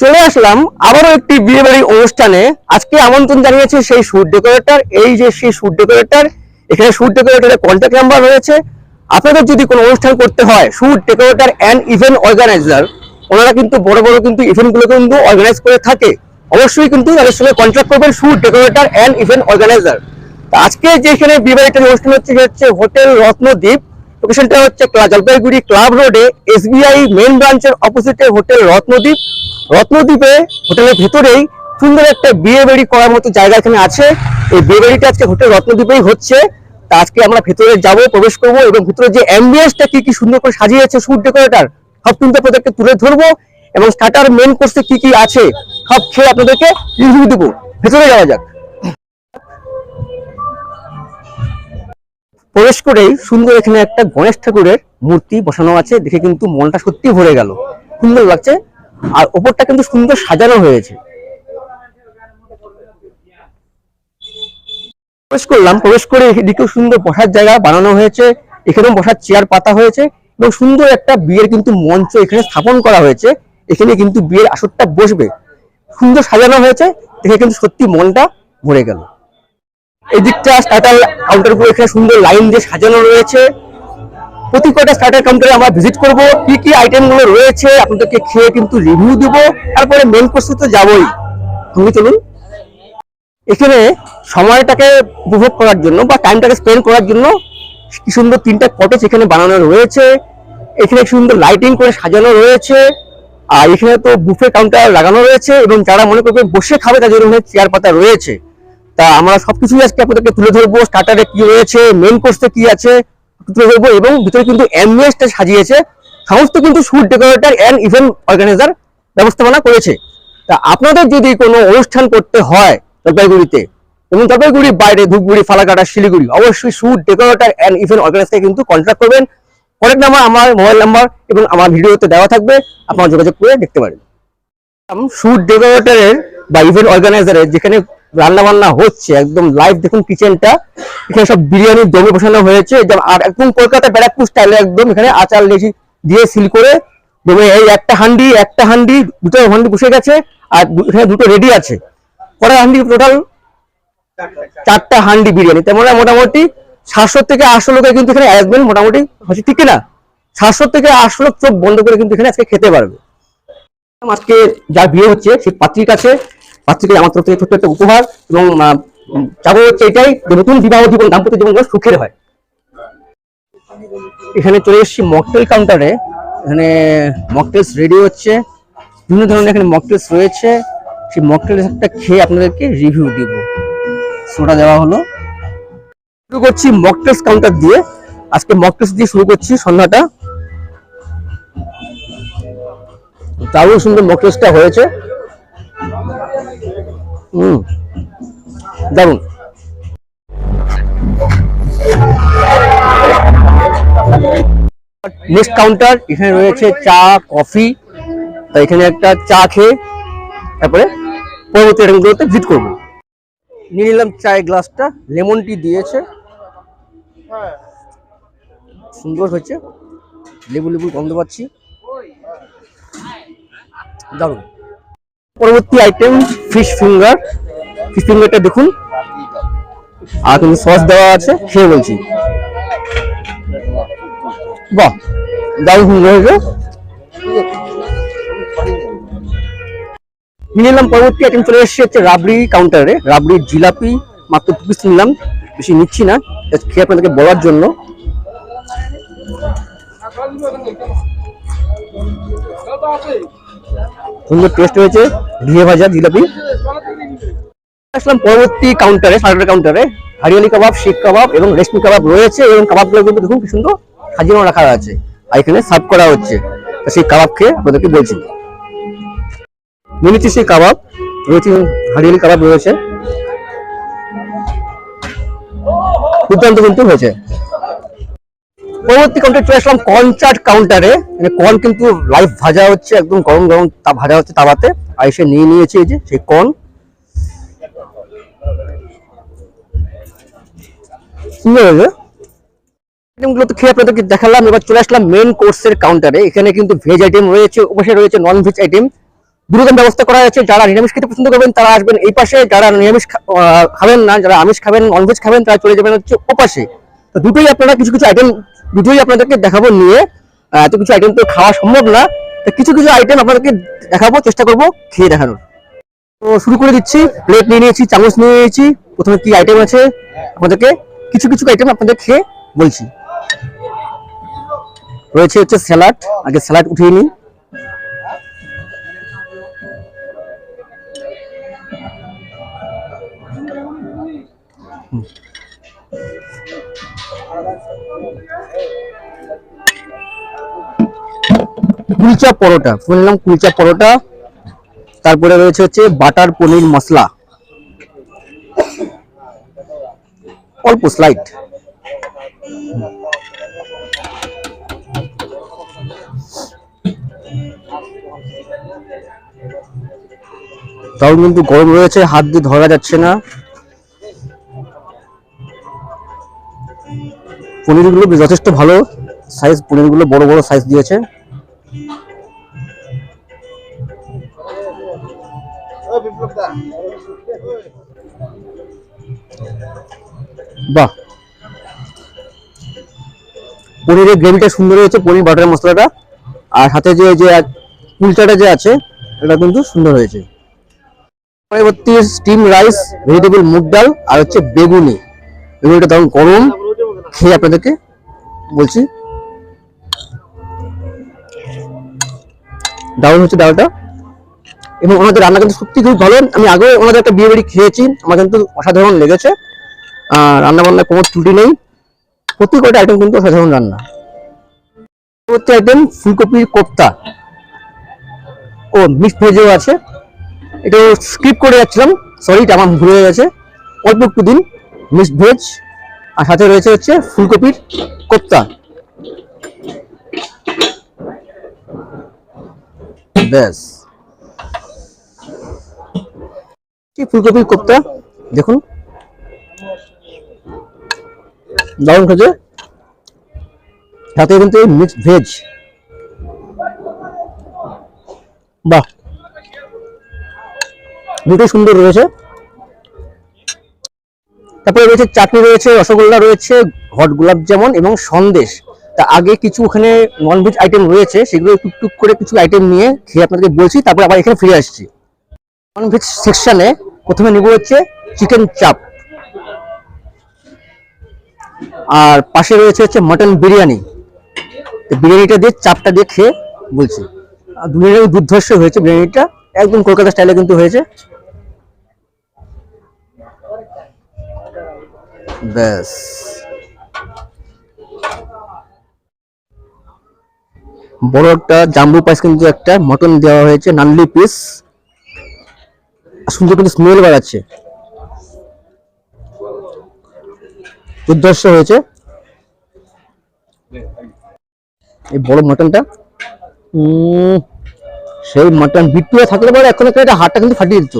চলে আসলাম আবারও একটি বিয়ে বাড়ির অনুষ্ঠানে। আজকে আমন্ত্রণ জানিয়েছে সেই শুট ডেকোরেটর এই যে সেই শুট ডেকোরেটর এখানে শুট ডেকোরেটরের কন্ট্যাক্ট নাম্বার রয়েছে। আপনাদের যদি কোনো অনুষ্ঠান করতে হয় shoot decorator and event organiser ওনারা কিন্তু বড় বড় কিন্তু ইভেন্টগুলো কিন্তু অর্গানাইজ করে থাকে। অবশ্যই কিন্তু তাদের সঙ্গে কন্ট্যাক্ট করবেন সুর ডেকোরেটর অ্যান্ড ইভেন্ট অর্গানাইজার আজকে যেখানে বিয়ে বাড়িটার অনুষ্ঠান হচ্ছে হচ্ছে হোটেল রত্নদ্বীপ। লোকেশনটা হচ্ছে জলপাইগুড়ি ক্লাব রোডে এসবিআই মেন ব্রাঞ্চের অপোজিটে হোটেল রত্নদ্বীপ। রত্নদ্বীপে হোটেলের ভেতরেই সুন্দর একটা বিয়ে বাড়ি করার মতো জায়গা এখানে আছে। এই বিয়ে বাড়িটা আজকে হোটেল রত্নদ্বীপেই হচ্ছে। তা আজকে আমরা ভেতরে যাব, প্রবেশ করব এবং ভেতরে যে অ্যাম্বিয়েন্সটা কি কি সুন্দর করে সাজিয়েছে শুট ডেকোরেটর সব কিন্তু আপনাদেরকে তুলে ধরবো এবং স্টার্টার মেন কোর্সে কি কি আছে, সব খেয়ে আপনাদেরকে রিভিউ দেবো। ভেতরে যাওয়া যাক। প্রবেশ করেই সুন্দর এখানে একটা গণেশ ঠাকুরের মূর্তি বসানো আছে। দেখে কিন্তু মনটা সত্যি ভরে গেল। সুন্দর লাগছে। আর ওপরটা কিন্তু সুন্দর সাজানো হয়েছে। প্রবেশ করলাম, প্রবেশ করে এদিকেও সুন্দর বসার জায়গা বানানো হয়েছে। এখানেও বসার চেয়ার পাতা হয়েছে এবং সুন্দর একটা বিয়ের কিন্তু মঞ্চ এখানে স্থাপন করা হয়েছে। এখানে কিন্তু বিয়ের আসরটা বসবে। সুন্দর সাজানো হয়েছে। দেখে কিন্তু সত্যি মনটা ভরে গেল। এদিকটা কাউন্টারগুলো এখানে সুন্দর লাইন দিয়ে সাজানো রয়েছে। প্রতি কটা স্টার্টার কাউন্টারে আমরা ভিজিট করব, কি কি আইটেমগুলো রয়েছে, আপনাদেরকে খেয়ে কিন্তু রিভিউ দিব, তারপরে মেন কোর্সে তো যাবোই। সঙ্গে চলুন। এখানে সময়টাকে উপভোগ করার জন্য বা টাইমটাকে স্পেন্ড করার জন্য কি সুন্দর তিনটা কটেজ এখানে বানানো রয়েছে। এখানে সুন্দর লাইটিং করে সাজানো রয়েছে। আর এখানে তো বুফে কাউন্টার লাগানো রয়েছে এবং যারা মনে করবে বসে খাবে, তাদের জন্য চেয়ার পাতা রয়েছে। তা আমরা সবকিছুই আজকে আপনাদেরকে তুলে ধরবো স্টার্টারে কি রয়েছে মেন কোর্সে কি আছে তুলে এবং ভিতরে কিন্তু অ্যাম্বিয়েন্সটা সাজিয়েছে। সমস্ত কিন্তু shoot decorator and event organiser ব্যবস্থাপনা করেছে। তা আপনাদের যদি কোনো অনুষ্ঠান করতে হয় জলপাইগুড়িতে, এবং জলপাইগুড়ির বাইরে ধূপগুড়ি, ফালাকাটা, শিলিগুড়ি, অবশ্যই শুট ডেকোরেটর অ্যান্ড ইভেন্ট অর্গানাইজারকে কিন্তু কন্ট্যাক্ট করবেন। কন্ট্যাক্ট নাম্বার আমার মোবাইল নাম্বার এবং আমার ভিডিওতে দেওয়া থাকবে, আপনারা যোগাযোগ করে দেখতে পারেন। শুট ডেকোরেটরের বা ইভেন্ট অর্গানাইজারের যেখানে রান্না বান্না হচ্ছে একদম লাইভ দেখুন কিচেনটা এখানে সব বিরিয়ানির দমে বসানো হয়েছে। আর একদম কলকাতা ব্যারাকপুর স্টাইলে একদম এখানে আচার লেচি দিয়ে সিল করে দমে এই একটা হান্ডি একটা হান্ডি, দুটো হান্ডি বসে গেছে, আর এখানে দুটো রেডি আছে। কটা হান্ডি টোটাল চারটা হান্ডি বিরিয়ানি। তেমন মোটামুটি সাতশো থেকে আটশো লোকের কিন্তু এখানে অ্যারেঞ্জমেন্ট মোটামুটি হচ্ছে, ঠিক না? সাতশো থেকে আটশো লোক চোখ বন্ধ করে কিন্তু এখানে আজকে খেতে পারবে। আজকে যার বিয়ে হচ্ছে সেই পাত্রীর কাছে পাত্রীকে আমার তরফ থেকে ছোট্ট একটা উপহার এবং চাবো হচ্ছে এটাই যে নতুন বিবাহ জীবন, দাম্পত্য জীবন সুখের হয়। এখানে চলে এসেছি মকটেল কাউন্টারে এখানে মকটেলস রেডি হচ্ছে। বিভিন্ন ধরনের এখানে মকটেলস রয়েছে। সেই মকটেলস একটা খেয়ে আপনাদেরকে রিভিউ দিব। সোডা দেওয়া হলো। শুরু করছি মকটেলস কাউন্টার দিয়ে। আজকে মকটেলস দিয়ে শুরু করছি সন্ধ্যাটা। দারুণ সুন্দর মকটেলসটা হয়েছে। হুম। দারুণ। নেক্সট কাউন্টার এখানে রয়েছে চা কফি তা এখানে একটা চা খেয়ে তারপরে পরবর্তী আইটেমগুলোতে ভিজিট করব। নিয়ে নিলাম চায়ের গ্লাসটা লেমন টি দিয়েছে। সুন্দর হয়েছে। লেবু লেবু গন্ধ পাচ্ছি। দারুণ। পরবর্তী আইটেম ফিশ ফিঙ্গার ফিশ ফিঙ্গারটা দেখুন। আর কিন্তু সস দেওয়া আছে, খেয়ে বলছি। বাহ, দারুণ সুন্দর হয়েছে। নিলাম পরবর্তী আইটেম চলে এসেছে হচ্ছে রাবড়ি কাউন্টারে রাবড়ির জিলাপি, মাত্র দু পিস নিলাম। বেশি নিচ্ছি না খেয়ে আপনাদেরকে বলার জন্য। সুন্দর টেস্ট হয়েছে, ঘিয়ে ভাজা জিলাপি। আসলাম পরবর্তী কাউন্টারে সার্টার কাউন্টারে হারিয়ালি কাবাব, শিখ কাবাব এবং রেশমি কাবাব রয়েছে এবং কাবাবগুলো কিন্তু কি সুন্দর সাজিয়ে রাখা আছে। আর এখানে সার্ভ করা হচ্ছে। সেই কাবাব খেয়ে আপনাদেরকে বলছি। মিনিচি সেই কাবাব। রয়েছে হারিয়ালি কাবাব রয়েছে। দুর্দান্ত কিন্তু হয়েছে। পরবর্তী কাউন্টার চলে আসলাম কর্ন চাট কাউন্টারে মানে কর্ন কিন্তু লাইভ ভাজা হচ্ছে, একদম গরম গরম তা ভাজা হচ্ছে তাওয়াতে। আর এসে নিয়ে নিয়েছে এই যে, সেই কর্ন সুন্দর খেয়ে আপনাদেরকে দেখালাম, এবার চলে আসলাম মেন কোর্সের কাউন্টারে এখানে কিন্তু ভেজ আইটেম রয়েছে, ওপাশে রয়েছে নন ভেজ আইটেম দুরকম ব্যবস্থা করা হয়েছে যারা নিরামিষ খেতে পছন্দ করবেন, তারা আসবেন এই পাশে। যারা নিরামিষ খাবেন না, যারা আমিষ খাবেন ননভেজ খাবেন, তারা চলে যাবেন হচ্ছে ওপাশে। তো দুটোই আপনারা কিছু কিছু আইটেম দুটোই আপনাদেরকে দেখাবো নিয়ে এত কিছু আইটেম তো খাওয়া সম্ভব না। তো কিছু কিছু আইটেম আপনাদেরকে দেখাবো, চেষ্টা করব খেয়ে দেখানোর। তো শুরু করে দিচ্ছি প্লেট নিয়ে নিয়েছি, চামচ নিয়ে নিয়েছি, প্রথমে কি আইটেম আছে আপনাদেরকে? কিছু কিছু আইটেম আপনাদের খেয়ে বলছি। রয়েছে হচ্ছে স্যালাড আগে স্যালাড উঠিয়ে নিই। কুলচা পরোটা শুনলাম কুলচা পরোটা। তারপরে রয়েছে হচ্ছে বাটার পনির মশলা। অল্প স্লাইড তাও কিন্তু গরম রয়েছে, হাত দিয়ে ধরা যাচ্ছে না। পনিরগুলো যথেষ্ট ভালো সাইজ পনিরগুলো বড় বড় সাইজ দিয়েছে। বাহ। পনিরের গ্রেভিটা সুন্দর হয়েছে, পনির বাটার মশলাটা। আর সাথে যে যে কুলচাটা যে আছে এটা কিন্তু সুন্দর হয়েছে। পরবর্তী স্টিম রাইস ভেজিটেবল মুগ ডাল, আর হচ্ছে বেগুনি। বেগুনিটা তখন গরম। খেয়ে আপনাদেরকে বলছি। দারুণ হচ্ছে ডালটা। এবং ওনাদের রান্না কিন্তু সত্যি খুব ভালো। আমি আগে ওনাদের একটা বিয়ে বাড়ি খেয়েছি। আমার কিন্তু অসাধারণ লেগেছে। রান্না বান্নার কোনো ত্রুটি নেই। প্রতি কটা আইটেম কিন্তু অসাধারণ রান্না। পরবর্তী আইটেম ফুলকপির কোপ্তা। ও, মিক্সড ভেজও আছে। এটা স্কিপ করে যাচ্ছিলাম। সরি এটা আমার ভুলে গেছে। অল্প একটু দিন। মিক্সড ভেজ আর সাথে রয়েছে হচ্ছে ফুলকপির কোপ্তা। ব্যাস। ফুলকপির কোপ্তা? দেখুন। দারুণ খেতে। সাথে কিন্তু মিক্সড ভেজ। বাহ। দুটোই সুন্দর রয়েছে। তারপরে রয়েছে চাটনি রয়েছে, রসগোল্লা রয়েছে, হট গোলাপ জামুন এবং সন্দেশ। তা আগে কিছু ওখানে ননভেজ আইটেম রয়েছে, সেগুলো টুকটুক করে কিছু আইটেম নিয়ে খেয়ে আপনাদেরকে বলছি, তারপর আবার এখানে ফিরে আসছি। ননভেজ সেকশনে প্রথমে নিব হচ্ছে চিকেন চাপ আর পাশে রয়েছে হচ্ছে মটন বিরিয়ানি। বিরিয়ানিটা দিয়ে চাপটা দিয়ে খেয়ে বলছি। বিরিয়ানি হয়েছে বিরিয়ানিটা। একদম কলকাতা স্টাইলে কিন্তু হয়েছে। ব্যাস। বড় একটা জাম্বু পাইস কিন্তু একটা মটন দেওয়া হয়েছে, নানলি পিস সুন্দর কিন্তু স্মেল বাড়াচ্ছে। দুর্ধর্ষ হয়েছে। এই বড় মটনটা সেই মটন বিট্টু থাকলে পরে এখন একটা হাটটা কিন্তু ফাটিয়ে দিত।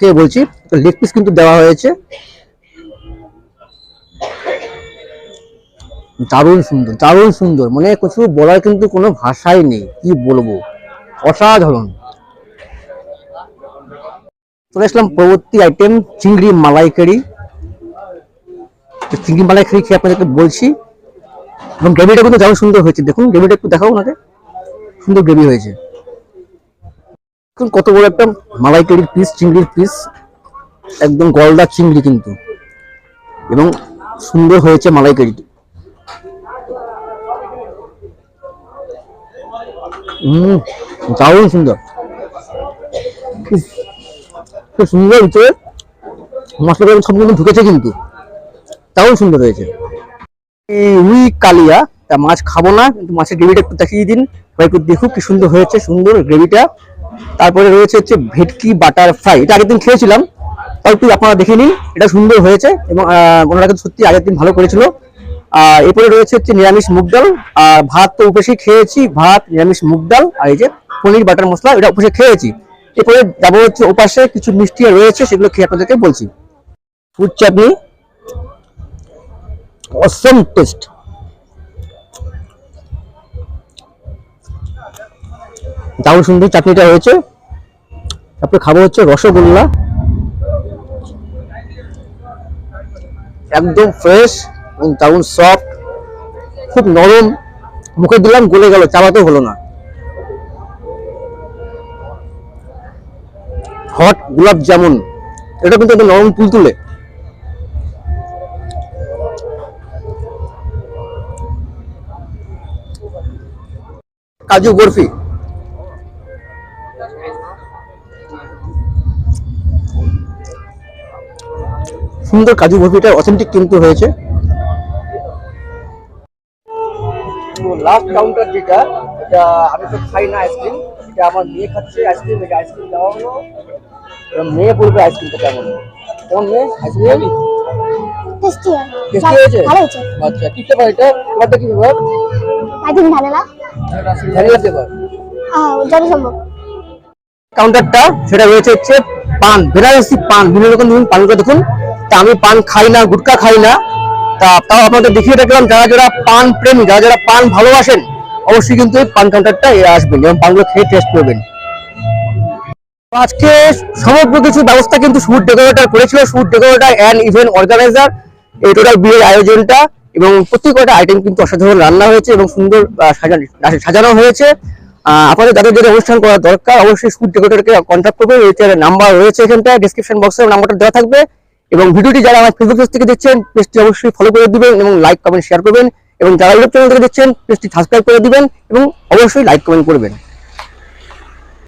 কে বলছি, লেগ পিস কিন্তু দেওয়া হয়েছে। দারুণ সুন্দর দারুণ সুন্দর। মানে কিছু বলার কিন্তু কোনো ভাষাই নেই, কি বলব? অসাধারণ। চলে আসলাম পরবর্তী আইটেম চিংড়ি মালাইকারি। চিংড়ি মালাইকারি খেয়ে আপনাদেরকে বলছি, এবং গ্রেভিটা কিন্তু দারুণ সুন্দর হয়েছে। দেখুন, গ্রেভিটা একটু দেখাও ওনাকে। সুন্দর গ্রেভি হয়েছে। কত বড় একটা মালাইকারির পিস চিংড়ির পিস একদম গলদা চিংড়ি কিন্তু। এবং সুন্দর হয়েছে মালাইকারিটি দারুণ সুন্দর। খুব সুন্দর ভিতরে মশলা সব কিন্তু ঢুকেছে কিন্তু। দারুণ সুন্দর হয়েছে। রুই কালিয়া, তা মাছ খাব না, কিন্তু মাছের গ্রেভিটা একটু দেখিয়ে দিন। বা একটু দেখুক কি সুন্দর হয়েছে, সুন্দর গ্রেভিটা। তারপরে রয়েছে হচ্ছে ভেটকি বাটার ফ্রাই। এটা আগের দিন খেয়েছিলাম। একটু আপনারা দেখে নিন। এটা সুন্দর হয়েছে এবং ওনারা কিন্তু সত্যি আগের দিন ভালো করেছিল। আর এরপরে রয়েছে হচ্ছে নিরামিষ মুগ ডাল। আর ভাত তো উপেসে খেয়েছি। ভাত, নিরামিষ মুগ ডাল আর এই যে পনির বাটার মশলা, এটা উপেসে খেয়েছি। এরপরে যাব হচ্ছে ওপাশে কিছু মিষ্টি রয়েছে, সেগুলো খেয়ে আপনাদেরকে বলছি। Food chutney, awesome taste. দারুণ সুন্দর চাটনিটা হয়েছে। তারপরে খাব হচ্ছে রসগোল্লা। একদম ফ্রেশ এবং দারুণ সফট খুব নরম। মুখে দিলাম, গলে গেল, চাবাতেও হলো না। হট গোলাপ জামুন এটা কিন্তু একদম নরম তুলতুলে কাজু বরফি। সুন্দর কাজু বরফিটা অথেন্টিক কিন্তু হয়েছে। লাস্ট কাউন্টার যেটা এটা আমি তো খাই না আইসক্রিম এটা আমার মেয়ে খাচ্ছে আইসক্রিম এটা আইসক্রিম দেওয়া হলো। মেয়ে বলবে আইসক্রিমটা কেমন? কেমন মেয়ে? আইসক্রিম টেস্টি টেস্টি হয়েছে? ভালো হয়েছে। আচ্ছা কি ফ্লেভার এটা? ফ্লেভারটা কি flavour I think vanilla vanilla flavour যত সম্ভব কাউন্টারটা সেটা রয়েছে হচ্ছে পান। বেনারসি পান। বিভিন্ন রকম ধরুন পানগুলো দেখুন। তা আমি পান খাই না, গুটকা খাই না। তা তাও আপনাদের দেখিয়ে রাখলাম যারা যারা পান প্রেমী, যারা যারা পান ভালোবাসেন, অবশ্যই কিন্তু পান কাউন্টারটা আসবেন এবং পানগুলো খেয়ে টেস্ট করবেন। আজকে সমগ্র কিছু ব্যবস্থা কিন্তু ফুড ডেকোরেটার করেছিল। Food decorator and event organiser এই টোটাল বিয়ের আয়োজনটা এবং প্রত্যেক প্রত্যেকটা আইটেম কিন্তু অসাধারণ রান্না হয়েছে এবং সুন্দর সাজানো হয়েছে। আপনাদের যাদের যাদের অনুষ্ঠান করা দরকার, অবশ্যই ফুড ডেকোরেটরকে কন্ট্যাক্ট করবেন। এটার নাম্বার রয়েছে এখানটায় ডিসক্রিপশন বক্সে নাম্বারটা দেওয়া থাকবে। এবং ভিডিওটি যারা আমার ফেসবুক পেজ থেকে দেখছেন পেজটি অবশ্যই ফলো করে দিবেন এবং লাইক কমেন্ট শেয়ার করবেন এবং যারা ইউটিউব চ্যানেল থেকে দেখছেন পেজটি সাবস্ক্রাইব করে দিবেন এবং অবশ্যই লাইক কমেন্ট করবেন।